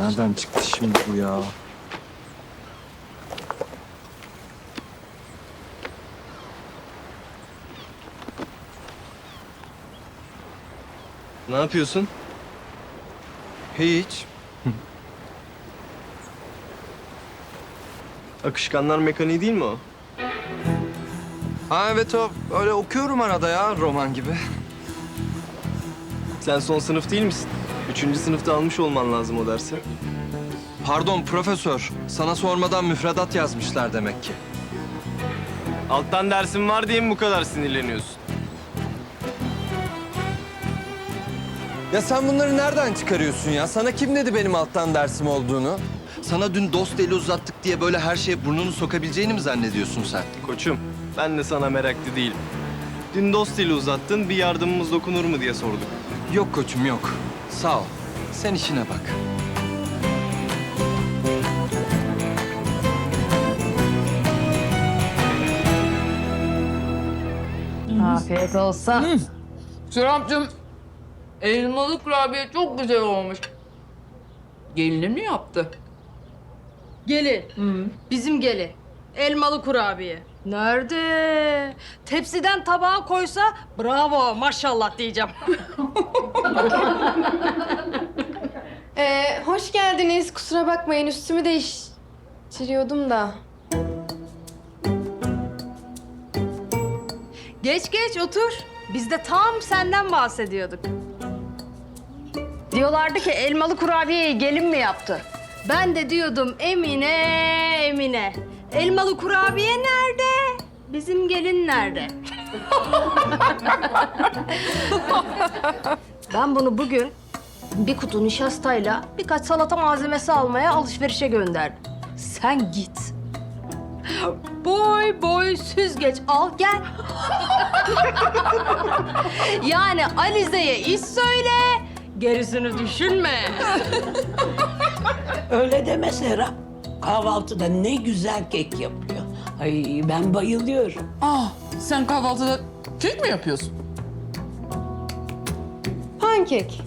Nereden çıktı şimdi bu ya? Ne yapıyorsun? Hiç. Akışkanlar mekaniği değil mi o? Ha evet o. Öyle okuyorum arada ya roman gibi. Sen son sınıf değil misin? Üçüncü sınıfta almış olman lazım o dersi. Pardon profesör. Sana sormadan müfredat yazmışlar demek ki. Alttan dersin var diye mi bu kadar sinirleniyorsun? Ya sen bunları nereden çıkarıyorsun ya? Sana kim dedi benim alttan dersim olduğunu? Sana dün dost eli uzattık diye böyle her şeye burnunu sokabileceğini mi zannediyorsun sen? Koçum, ben de sana meraklı değilim. Dün dost eli uzattın, bir yardımımız dokunur mu diye sorduk. Yok koçum yok. Sağ ol. Sen işine bak. Afiyet olsun. Serapcığım, elmalı kurabiye çok güzel olmuş. Gelinin mi yaptı? Gelin. Bizim gelin. Elmalı kurabiye. Nerede? Tepsiden tabağa koysa bravo maşallah diyeceğim. Ee, hoş geldiniz. Kusura bakmayın üstümü değiştiriyordum da. Geç geç otur. Biz de tam senden bahsediyorduk. Diyorlardı ki elmalı kurabiyeyi gelin mi yaptı? Ben de diyordum Emine, Emine. Elmalı kurabiye nerede? Bizim gelin nerede? ben bunu bugün bir kutu nişastayla birkaç salata malzemesi almaya alışverişe gönderdim. Sen git. Boy boy süzgeç al gel. yani Alize'ye iş söyle, gerisini düşünme. Öyle deme Serap. Kahvaltıda ne güzel kek yapıyor. Ay ben bayılıyorum. Ah, sen kahvaltıda kek mi yapıyorsun? Pankek.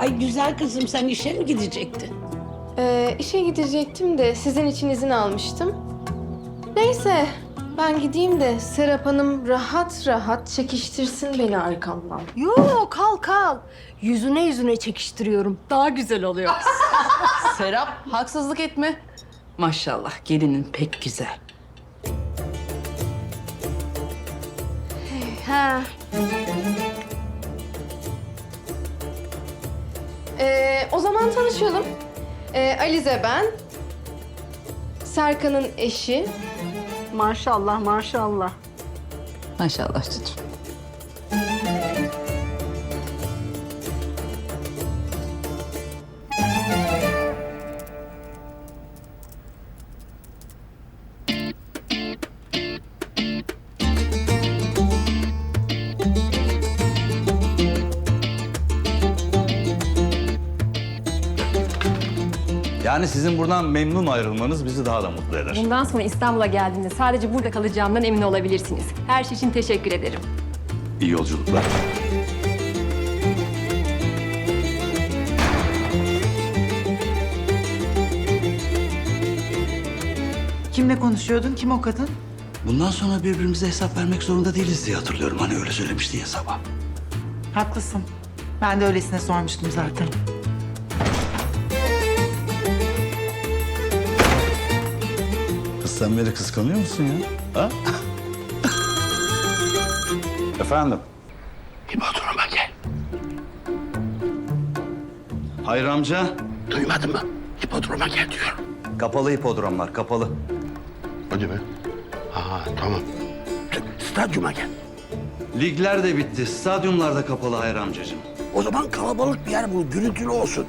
Ay güzel kızım sen işe mi gidecektin? Ee, işe gidecektim de sizin için izin almıştım. Neyse ben gideyim de Serap Hanım rahat rahat çekiştirsin beni arkamdan. Yok kal kal. Yüzüne yüzüne çekiştiriyorum. Daha güzel oluyor. Serap, haksızlık etme. Maşallah, gelinin pek güzel. ha. Ee, o zaman tanışalım. Ee, Alize ben. Serkan'ın eşi. Maşallah maşallah. Maşallah çocuğum. Yani sizin buradan memnun ayrılmanız bizi daha da mutlu eder. Bundan sonra İstanbul'a geldiğinde sadece burada kalacağımdan emin olabilirsiniz. Her şey için teşekkür ederim. İyi yolculuklar. Kimle konuşuyordun? Kim o kadın? Bundan sonra birbirimize hesap vermek zorunda değiliz diye hatırlıyorum. Hani öyle söylemiştin ya sabah. Haklısın. Ben de öylesine sormuştum zaten. Sen beni kıskanıyor musun ya? Ha? Efendim? Hipodroma gel. Hayır amca. Duymadın mı? Hipodroma gel diyorum. Kapalı hipodromlar, kapalı. Hadi be. Ha tamam. Stadyuma gel. Ligler de bitti. Stadyumlar da kapalı Hayır amcacığım. O zaman kalabalık bir yer bul, gürültülü olsun.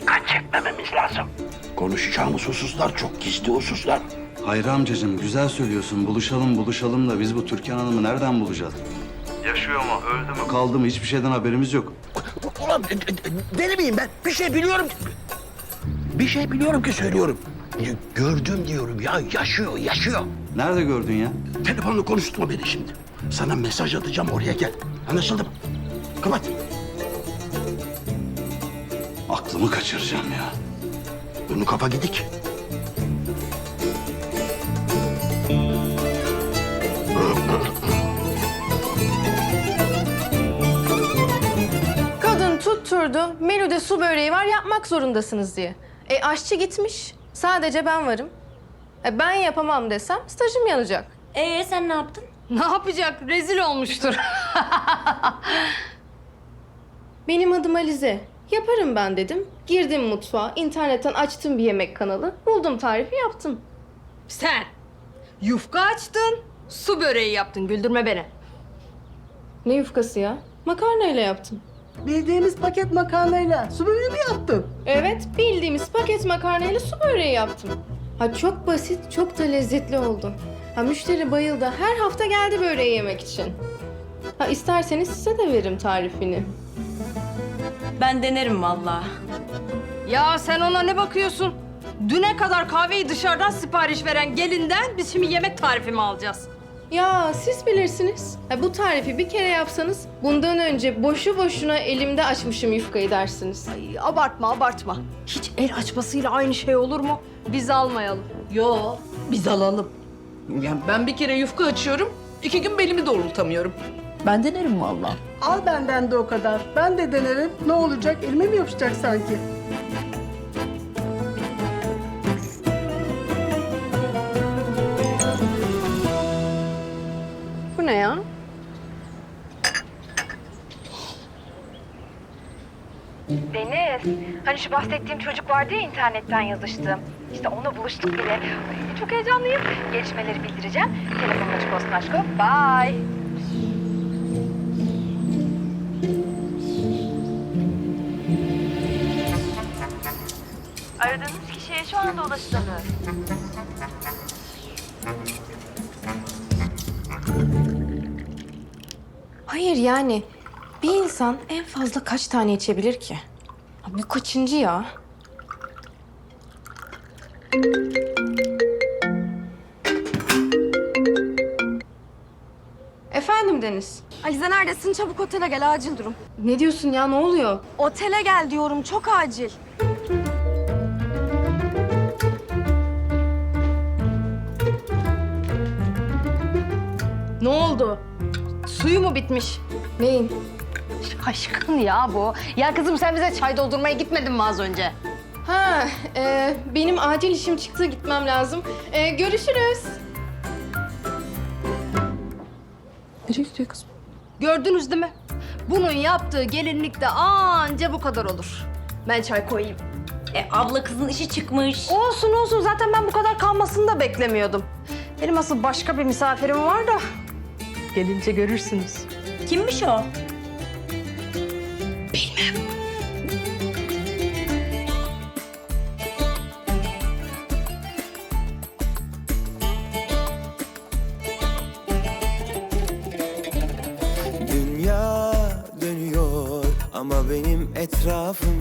Dikkat çekmememiz lazım. Konuşacağımız hususlar çok gizli hususlar. Hayır amcacığım güzel söylüyorsun. Buluşalım buluşalım da biz bu Türkan Hanım'ı nereden bulacağız? Yaşıyor mu, öldü mü, kaldı mı hiçbir şeyden haberimiz yok. Ulan e, e, deli miyim ben? Bir şey biliyorum. ki- Bir şey biliyorum ki söylüyorum. Ya Gördüm diyorum ya yaşıyor yaşıyor. Nerede gördün ya? Telefonla konuşturma beni şimdi. Sana mesaj atacağım oraya gel. Anlaşıldı mı? Kapat. Aklımı kaçıracağım ya. Bunu kafa gidik. Tutturdu, menüde su böreği var yapmak zorundasınız diye. E aşçı gitmiş, sadece ben varım. E, ben yapamam desem stajım yanacak. Ee sen ne yaptın? Ne yapacak? Rezil olmuştur. Benim adım Alize. Yaparım ben dedim. Girdim mutfağa, internetten açtım bir yemek kanalı. Buldum tarifi yaptım. Sen yufka açtın, su böreği yaptın. Güldürme beni. Ne yufkası ya? Makarnayla yaptım. Bildiğimiz paket makarnayla su böreği mi yaptın? Evet, bildiğimiz paket makarnayla su böreği yaptım. Ha çok basit, çok da lezzetli oldu. Ha müşteri bayıldı. Her hafta geldi böreği yemek için. Ha isterseniz size de veririm tarifini. Ben denerim vallahi. Ya sen ona ne bakıyorsun? Düne kadar kahveyi dışarıdan sipariş veren gelinden biz şimdi yemek tarifi mi alacağız? Ya siz bilirsiniz. Ha, bu tarifi bir kere yapsanız bundan önce boşu boşuna elimde açmışım yufkayı dersiniz. Ay, abartma abartma. Hiç el açmasıyla aynı şey olur mu? Biz almayalım. Yo, biz alalım. Yani ben bir kere yufka açıyorum, iki gün belimi doğrultamıyorum. Ben denerim vallahi. Al benden de o kadar. Ben de denerim. Ne olacak? Elime mi yapışacak sanki? Hani şu bahsettiğim çocuk vardı ya internetten yazıştığım. İşte onunla buluştuk bile. Ay, çok heyecanlıyım. Gelişmeleri bildireceğim. Telefonun açık olsun aşkım. Bye. Aradığınız kişiye şu anda ulaşılamıyor. Hayır yani bir insan en fazla kaç tane içebilir ki? Ha, Bu kaçıncı ya? Efendim Deniz. Alize neredesin? Çabuk otele gel. Acil durum. Ne diyorsun ya ne oluyor? Otele gel diyorum. Çok acil. Ne oldu? Suyu mu bitmiş? Neyin? Aşkın ya bu. Ya kızım sen bize çay doldurmaya gitmedin mi az önce? Ha, e, benim acil işim çıktı gitmem lazım. E, görüşürüz. Nereye gidiyor kızım? Gördünüz değil mi? Bunun yaptığı gelinlikte anca bu kadar olur. Ben çay koyayım. E abla kızın işi çıkmış. Olsun olsun zaten ben bu kadar kalmasını da beklemiyordum. Benim asıl başka bir misafirim var da. Gelince görürsünüz. Kimmiş o? Dünya dönüyor ama benim etrafım